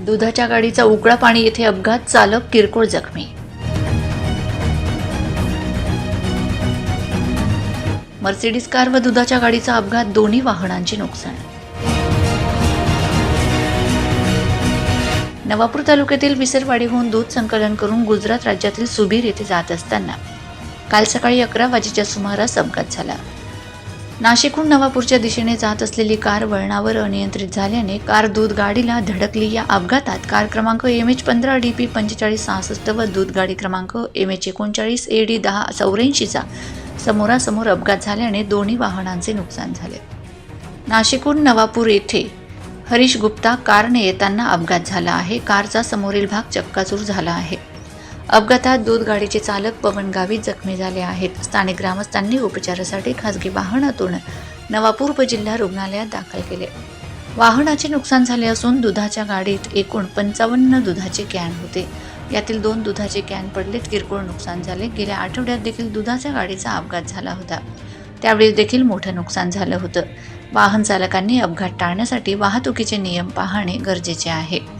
दुधाच्या गाडीचा उकळा पाणी येथे अपघात चालक किरकोळ जखमी. मर्सिडीज कार व दुधाच्या गाडीचा अपघात दोन्ही वाहनांचे नुकसान. नवापूर तालुक्यातील विसरवाडीहून दूध संकलन करून गुजरात राज्यातील सुबीर येथे जात असताना काल सकाळी अकरा वाजेच्या सुमारास अपघात झाला. नाशिकहून नवापूरच्या दिशेने जात असलेली कार वळणावर अनियंत्रित झाल्याने कार दूध गाडीला धडकली. या अपघातात कार क्रमांक एम एच पंधरा डी पी पंचेचाळीस सहासष्ट व दूध गाडी क्रमांक एम एच एकोणचाळीस ए डी दहा चौऱ्याऐंशीचा समोरासमोर अपघात झाल्याने दोन्ही वाहनांचे नुकसान झाले. नाशिकहून नवापूर येथे हरीश गुप्ता कारने येताना अपघात झाला आहे. कारचा समोरील भाग चक्काचूर झाला आहे. अपघातात दूध गाडीचे चालक पवन गावित जखमी झाले आहेत. स्थानिक ग्रामस्थांनी उपचारासाठी खासगी वाहनातून नवापूर उपजिल्हा रुग्णालयात दाखल केले. वाहनाचे नुकसान झाले असून दुधाच्या गाडीत एकूण पंचावन्न दुधाचे कॅन होते. यातील दोन दुधाचे कॅन पडलेत किरकोळ नुकसान झाले. गेल्या आठवड्यात देखील दुधाच्या गाडीचा अपघात झाला होता. त्यावेळी देखील मोठं नुकसान झालं होतं. वाहन चालकांनी अपघात टाळण्यासाठी वाहतुकीचे नियम पाहणे गरजेचे आहे.